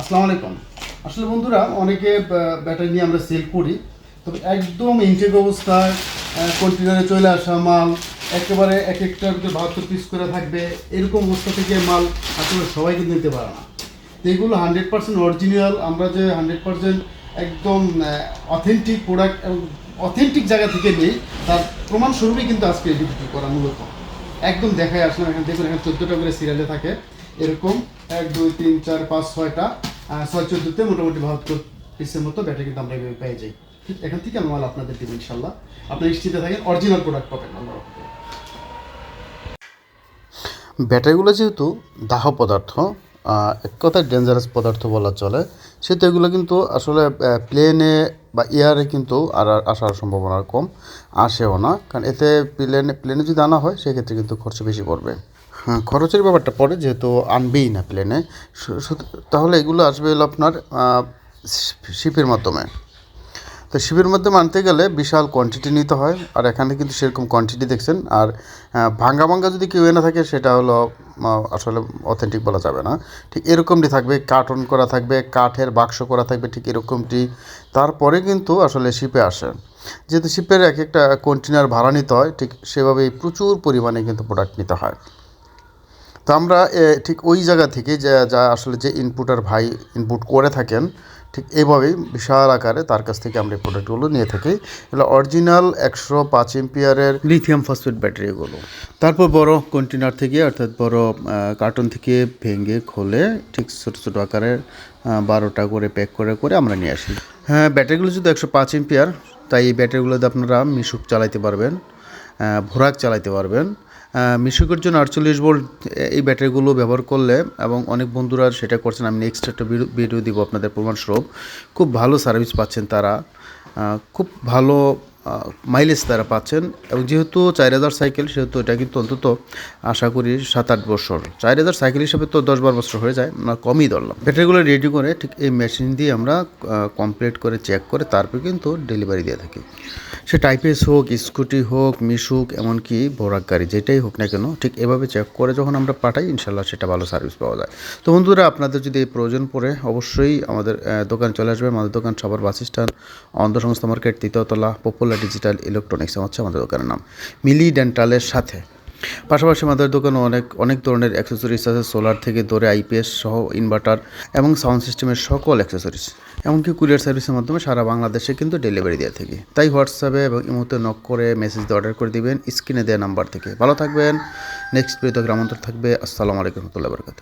আসসালামু আলাইকুম। আসলে বন্ধুরা, অনেকে ব্যাটারি নিয়ে আমরা সেল করি, তবে একদম ইনটেক অবস্থায় কন্টেনারে চলে আসা মাল, একেবারে এক ভিতরে বাহাত্তর পিস করে থাকবে, এরকম অবস্থা থেকে মাল আসলে সবাই কিন্তু নিতে পারে না। তো এগুলো হান্ড্রেড পার্সেন্ট অরিজিনাল আমরা যে হান্ড্রেড পার্সেন্ট একদম অথেন্টিক প্রোডাক্ট অথেন্টিক জায়গা থেকে নেই, তার প্রমাণস্বরূপই কিন্তু আজকে এটি বিক্রি করা মূলত। একদম দেখায় আসলাম, এখানে দেখুন, এখানে চোদ্দোটা করে সিরিয়ালে থাকে। এরকম এক, দুই, তিন, চার, পাঁচ, ছয়টা ছয় চোদ্দোতে মোটামুটি বাহাত্তর পিসের মতো ব্যাটারি কিন্তু আমরা এভাবে পেয়ে যাই। ঠিক, এখান থেকে আমরা মাল আপনাদের দেবো ইনশাল্লাহ। আপনি নিশ্চিত থাকেন অরিজিনাল প্রোডাক্ট পাবেন ব্যাটারিগুলো যেহেতু দাহ পদার্থ এক কথায় ডেঞ্জারাস পদার্থ বলা চলে, সেহেতু এগুলো কিন্তু আসলে প্লেনে বা এয়ারে কিন্তু আর আসার সম্ভাবনা কম, আসেও না। কারণ এতে প্লেনে প্লেনে যদি আনা হয়, সেক্ষেত্রে কিন্তু খরচ বেশি পড়বে। হ্যাঁ খরচের ব্যাপারটা পড়ে যেহেতু আনবেই না প্লেনে তাহলে এগুলো আসবে হলো আপনার শিপের মাধ্যমে। তো শিবের মধ্যে মানতে গেলে বিশাল কোয়ান্টিটি নিতে হয়, আর এখানে কিন্তু সেরকম কোয়ান্টিটি দেখছেন। আর ভাঙ্গা ভাঙ্গা যদি কেউ এনে থাকে, সেটা হলো আসলে অথেন্টিক বলা যাবে না। ঠিক এরকমটি থাকবে কার্টন করা থাকবে, কাঠের বাক্স করা থাকবে, ঠিক এরকমটি। তারপরে কিন্তু আসলে শিপে আসে। যেহেতু শিপের এক একটা কন্টেনার ভাড়া নিতে হয়, ঠিক সেভাবেই প্রচুর পরিমাণে কিন্তু প্রোডাক্ট নিতে হয়। তো আমরা ঠিক ওই জায়গা থেকে যা যা আসলে যে ইনপুটার ভাই ইনপুট করে থাকেন, ঠিক এইভাবেই বিশাল আকারে তার কাছ থেকে আমরা এই প্রোডাক্টগুলো নিয়ে থাকি। এগুলো অরিজিনাল একশো পাঁচ এম্পিয়ারের লিথিয়াম ফসফেট ব্যাটারিগুলো তারপর বড় কন্টেনার থেকে, অর্থাৎ বড় কার্টন থেকে ভেঙে খোলে ঠিক ছোটো ছোটো আকারের বারোটা করে প্যাক করে করে আমরা নিয়ে আসি। হ্যাঁ ব্যাটারিগুলো যদি একশো পাঁচ এম্পিয়ার তাই এই ব্যাটারিগুলোতে আপনারা মিশুক চালাইতে পারবেন। ভোরাক চালাইতে পারবেন। মিশুকের জন্য আটচল্লিশ ভোল্ট এই ব্যাটারিগুলো ব্যবহার করলে এবং অনেক বন্ধুরা সেটা করছেন, আমি নেক্সট একটা ভিডিও- দিব আপনাদের প্রমাণস্বরূপ। খুব ভালো সার্ভিস পাচ্ছেন তারা। খুব ভালো মাইলেজ তারা পাচ্ছেন এবং যেহেতু চার হাজার সাইকেল সেহেতু এটা কিন্তু অন্তত আশা করি সাত আট বছর। চার হাজার সাইকেল হিসাবে তো দশ বারো বছর হয়ে যায় না কমই ধরলাম। ব্যাটারিগুলো রেডি করে ঠিক এই মেশিন দিয়ে আমরা কমপ্লিট করে চেক করে তারপর কিন্তু ডেলিভারি দিয়ে থাকি। সে টাইপেস হোক, স্কুটি হোক মিশুক এমনকি বোরাক গাড়ি যেটাই হোক না কেন, ঠিক এভাবে চেক করে যখন আমরা পাঠাই ইনশাল্লাহ সেটা ভালো সার্ভিস পাওয়া যায়। তো বন্ধুরা, আপনাদের যদি এই প্রয়োজন পড়ে, অবশ্যই আমাদের দোকানে চলে আসবে। আমাদের দোকান সবার বাস স্ট্যান্ড অন্ধ সংস্থা মার্কেট তৃতীয়তলা পপুলার ডিজিটাল ইলেকট্রনিক্স হচ্ছে আমাদের দোকানের নাম। মিলি ডেন্টালের সাথে। পাশাপাশি আমাদের দোকানে অনেক অনেক ধরনের অ্যাক্সেসরিজ আছে সোলার থেকে ধরে আইপিএস সহ ইনভার্টার এবং সাউন্ড সিস্টেমের সকল অ্যাক্সেসরিজ এমনকি কুরিয়ার সার্ভিসের মাধ্যমে সারা বাংলাদেশে কিন্তু ডেলিভারি দেওয়া থাকে। তাই হোয়াটসঅ্যাপে এবং ইমোতে নক করে মেসেজ দিয়ে অর্ডার করে দিবেন স্ক্রিনে দেওয়া নাম্বার থেকে। ভালো থাকবেন, নেক্সট ভিডিওতে গ্রামান্তর থাকবে। আসসালামু আলাইকুম রহমতুল্লাহ বরকাত